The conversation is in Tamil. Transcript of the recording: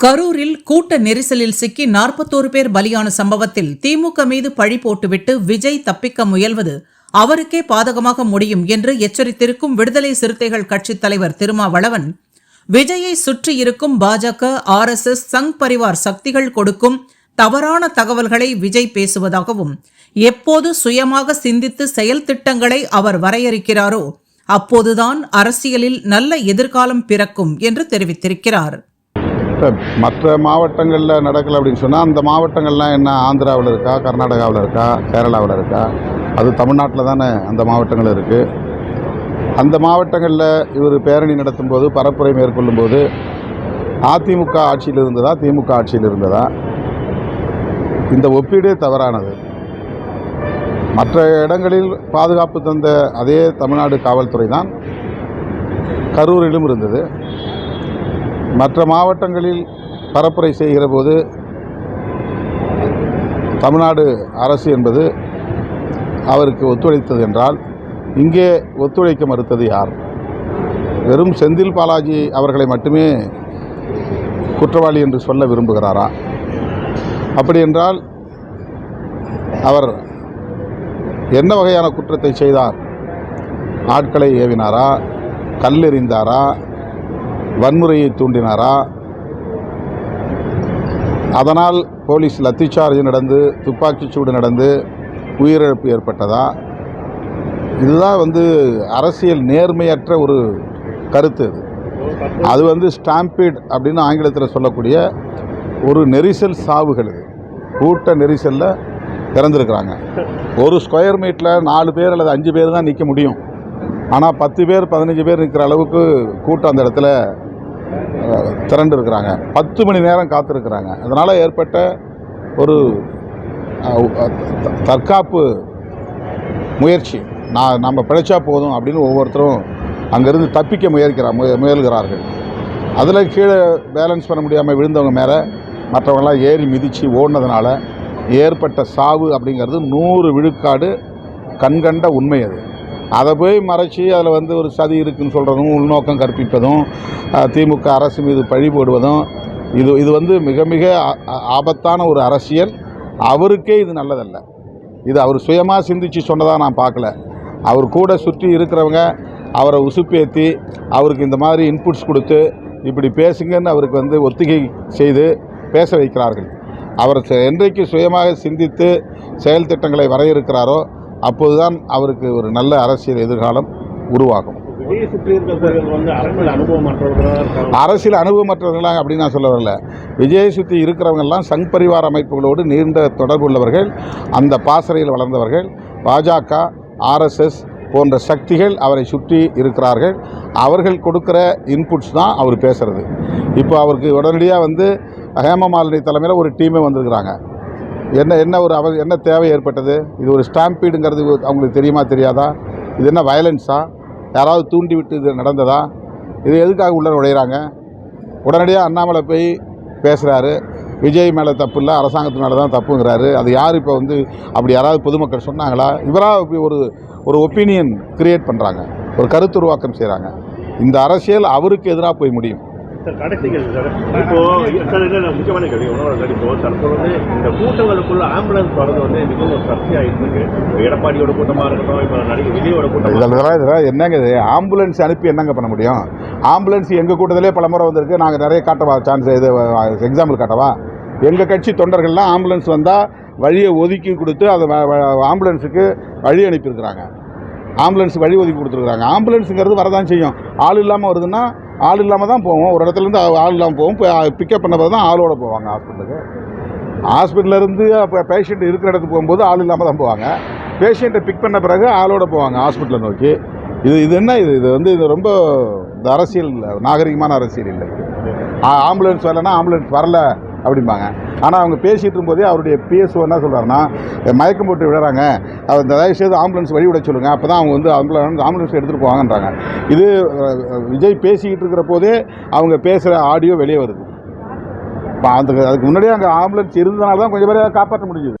கரூரில் கூட்ட நெரிசலில் சிக்கி நாற்பத்தோரு பேர் பலியான சம்பவத்தில் திமுக மீது பழி போட்டுவிட்டு விஜய் தப்பிக்க முயல்வது அவருக்கே பாதகமாக முடியும் என்று எச்சரித்திருக்கும் விடுதலை சிறுத்தைகள் கட்சித் தலைவர் திருமாவளவன். விஜயை சுற்றியிருக்கும் பாஜக ஆர்எஸ்எஸ் சங் பரிவார் சக்திகள் கொடுக்கும் தவறான தகவல்களை விஜய் பேசுவதாகவும் எப்போது சுயமாக சிந்தித்து செயல் திட்டங்களை அவர் வரையறுக்கிறாரோ அப்போதுதான் அரசியலில் நல்ல எதிர்காலம் பிறக்கும் என்று தெரிவித்திருக்கிறார். மற்ற மாவட்டங்களில் நடக்கலை அப்படின்னு சொன்னால் அந்த மாவட்டங்கள்லாம் என்ன? ஆந்திராவில் இருக்கா? கர்நாடகாவில் இருக்கா? கேரளாவில் இருக்கா? அது தமிழ்நாட்டில் தானே அந்த மாவட்டங்கள் இருக்குது அந்த மாவட்டங்களில் இவர் பேரணி நடத்தும்போது பரப்புரை மேற்கொள்ளும்போது அதிமுக ஆட்சியில் இருந்ததா? திமுக ஆட்சியில் இருந்ததா? இந்த ஒப்பீடே தவறானது. மற்ற இடங்களில் பாதுகாப்பு தந்த அதே தமிழ்நாடு காவல்துறை தான் கரூரிலும் இருந்தது. மற்ற மாவட்டங்களில் பரப்புரை செய்கிற போது தமிழ்நாடு அரசு என்பது அவருக்கு ஒத்துழைத்தது என்றால் இங்கே ஒத்துழைக்க மறுத்தது யார்? வெறும் செந்தில் பாலாஜி அவர்களை மட்டுமே குற்றவாளி என்று சொல்ல விரும்புகிறாரா? அப்படி என்றால் அவர் என்ன வகையான குற்றத்தை செய்தார்? ஆட்களை ஏவினாரா? கல்லெறிந்தாரா? வன்முறையை தூண்டினாரா? அதனால் போலீஸ் லத்திச்சார்ஜ் நடந்து துப்பாக்கிச்சூடு நடந்து உயிரிழப்பு ஏற்பட்டதா? இதுதான் வந்து அரசியல் நேர்மையற்ற ஒரு கருத்து இது அது வந்து ஸ்டாம்பீட் அப்படின்னு ஆங்கிலத்தில் சொல்லக்கூடிய ஒரு நெரிசல் சாவுகள் இது கூட்ட நெரிசலில் இறந்துருக்குறாங்க. ஒரு ஸ்கொயர் மீட்டில் நாலு பேர் அல்லது அஞ்சு பேர் தான் நிற்க முடியும். ஆனால் பத்து பேர் பதினஞ்சு பேர் நிற்கிற அளவுக்கு கூட்டம் அந்த இடத்துல திரண்டு இருக்கிறாங்க பத்து மணி நேரம் காத்திருக்கிறாங்க. அதனால் ஏற்பட்ட ஒரு த- தற்காப்பு முயற்சி. நான் நம்ம பிழைச்சா போதும் அப்படின்னு ஒவ்வொருத்தரும் அங்கேருந்து தப்பிக்க முயற்கிறா முய முயல்கிறார்கள். அதில் கீழே பேலன்ஸ் பண்ண முடியாமல் விழுந்தவங்க மேலே மற்றவங்களாம் ஏறி மிதித்து ஓடினதுனால ஏற்பட்ட சாவு அப்படிங்கிறது நூறு விழுக்காடு கண்கண்ட உண்மை அது. அதை போய் மறைச்சி அதில் வந்து ஒரு சதி இருக்குன்னு சொல்கிறதும் உள்நோக்கம் கற்பிப்பதும் திமுக அரசு மீது பழி போடுவதும் இது இது வந்து மிக மிக ஆபத்தான ஒரு அரசியல். அவருக்கே இது நல்லதல்ல. இது அவர் சுயமாக சிந்திச்சு சொன்னதாக நான் பார்க்கல. அவர் கூட சுற்றி இருக்கிறவங்க அவரை உசுப்பேற்றி அவருக்கு இந்த மாதிரி இன்புட்ஸ் கொடுத்து இப்படி பேசுங்கன்னு அவருக்கு வந்து ஒத்திகை செய்து பேச வைக்கிறார்கள். அவர் செ- என்றைக்கு சுயமாக சிந்தித்து செயல் திட்டங்களை வரையறுக்கிறாரோ அப்போதுதான் அவருக்கு ஒரு நல்ல அரசியல் எதிர்காலம் உருவாகும். அரசியல் அனுபவமற்றவர்களாக அப்படின்னு நான் சொல்ல வரல விஜயை சுற்றி இருக்கிறவங்கெல்லாம் சங் பரிவார அமைப்புகளோடு நீண்ட தொடர்பு உள்ளவர்கள் அந்த பாசறையில் வளர்ந்தவர்கள் பாஜக ஆர்எஸ்எஸ் போன்ற சக்திகள் அவரை சுற்றி இருக்கிறார்கள். அவர்கள் கொடுக்குற இன்புட்ஸ் தான் அவர் பேசுகிறது இப்போ அவருக்கு உடனடியாக வந்து ஹேமமாலினி தலைமையில் ஒரு டீமே வந்திருக்கிறாங்க. என்ன என்ன ஒரு அவ என்ன தேவை ஏற்பட்டது? இது ஒரு ஸ்டாம்பீடுங்கிறது அவங்களுக்கு தெரியுமா தெரியாதா? இது என்ன வயலன்ஸா? யாராவது தூண்டி விட்டு இது நடந்ததா? இது எதுக்காக உள்ள நுழையிறாங்க? உடனடியாக அண்ணாமலை போய் பேசுகிறாரு விஜய் மேலே தப்பு இல்லை அரசாங்கத்து மேலே தான் தப்புங்கிறாரு. அது யார் இப்போ வந்து அப்படி யாராவது பொதுமக்கள் சொன்னாங்களா? இவராக இப்படி ஒரு ஒரு ஒப்பீனியன் கிரியேட் பண்ணுறாங்க ஒரு கருத்துருவாக்கம் செய்கிறாங்க இந்த அரசியல் அவருக்கு எதிராக போய் முடியும். இப்போ சார் இல்லை இல்லை, முக்கியமான கேள்வி உணவு சார். இப்போ தற்போது வந்து இந்த கூட்டங்களுக்குள்ள ஆம்புலன்ஸ் வரது வந்து மிகவும் ஒரு சர்ச்சையாகிட்டு இருக்கு. எடப்பாடியோட கூட்டமாக இருக்கட்டும் இப்போ நடிகை விஜயோட கூட்டமாக இதெல்லாம் இதெல்லாம் என்னங்க இது? ஆம்புலன்ஸ் அனுப்பி என்னங்க பண்ண முடியும்? ஆம்புலன்ஸ் எங்கள் கூட்டத்திலே பல முறை வந்திருக்கு. நாங்கள் நிறைய காட்டவா? சான்ஸ் இது எக்ஸாம்பிள் காட்டவா? எங்கள் கட்சி தொண்டர்கள்லாம் ஆம்புலன்ஸ் வந்தால் வழியை ஒதுக்கி கொடுத்து அதை ஆம்புலன்ஸுக்கு வழி அனுப்பியிருக்கிறாங்க. ஆம்புலன்ஸ் வழி ஒதுக்கி கொடுத்துருக்குறாங்க. ஆம்புலன்ஸுங்கிறது வரதான் செய்யும். ஆள் இல்லாமல் வருதுன்னா ஆள் இல்லாமல் தான் போவோம். ஒரு இடத்துலேருந்து ஆள் இல்லாமல் போவோம். பிக்கப் பண்ண பிறகு தான் ஆளோட போவாங்க ஹாஸ்பிட்டலுக்கு ஹாஸ்பிட்டல்லேருந்து அப்போ பேஷண்ட் இருக்கிற இடத்துக்கு போகும்போது ஆள் இல்லாமல் தான் போவாங்க. பேஷண்ட்டை பிக் பண்ண பிறகு ஆளோட போவாங்க ஹாஸ்பிட்டலை நோக்கி. இது இது என்ன இது? இது வந்து இது ரொம்ப இந்த அரசியல் இல்லை, நாகரிகமான அரசியல் இல்லை ஆ- ஆம்புலன்ஸ் வரலன்னா ஆம்புலன்ஸ் வரல. அப்படிம்பாங்க. ஆனால் அவங்க பேசிகிட்டு இருக்கும்போதே அவருடைய பிஎஸ்ஓ என்ன சொல்கிறாருன்னா மயக்கம் போட்டு விடுறாங்க. அவர் இந்த தயவு செய்து ஆம்புலன்ஸ் வழி விட சொல்லுங்கள் அப்போ தான் அவங்க வந்து ஆம்புலன்ஸ் ஆம்புலன்ஸ் எடுத்துகிட்டு போவாங்கன்றாங்க. இது விஜய் பேசிக்கிட்டு இருக்கிற போதே அவங்க பேசுகிற ஆடியோ வெளியே வருது. இப்போ அதுக்கு அதுக்கு முன்னாடியே அங்கே ஆம்புலன்ஸ் இருந்ததுனால தான் கொஞ்சம் பேரை காப்பாற்ற முடிஞ்சுது.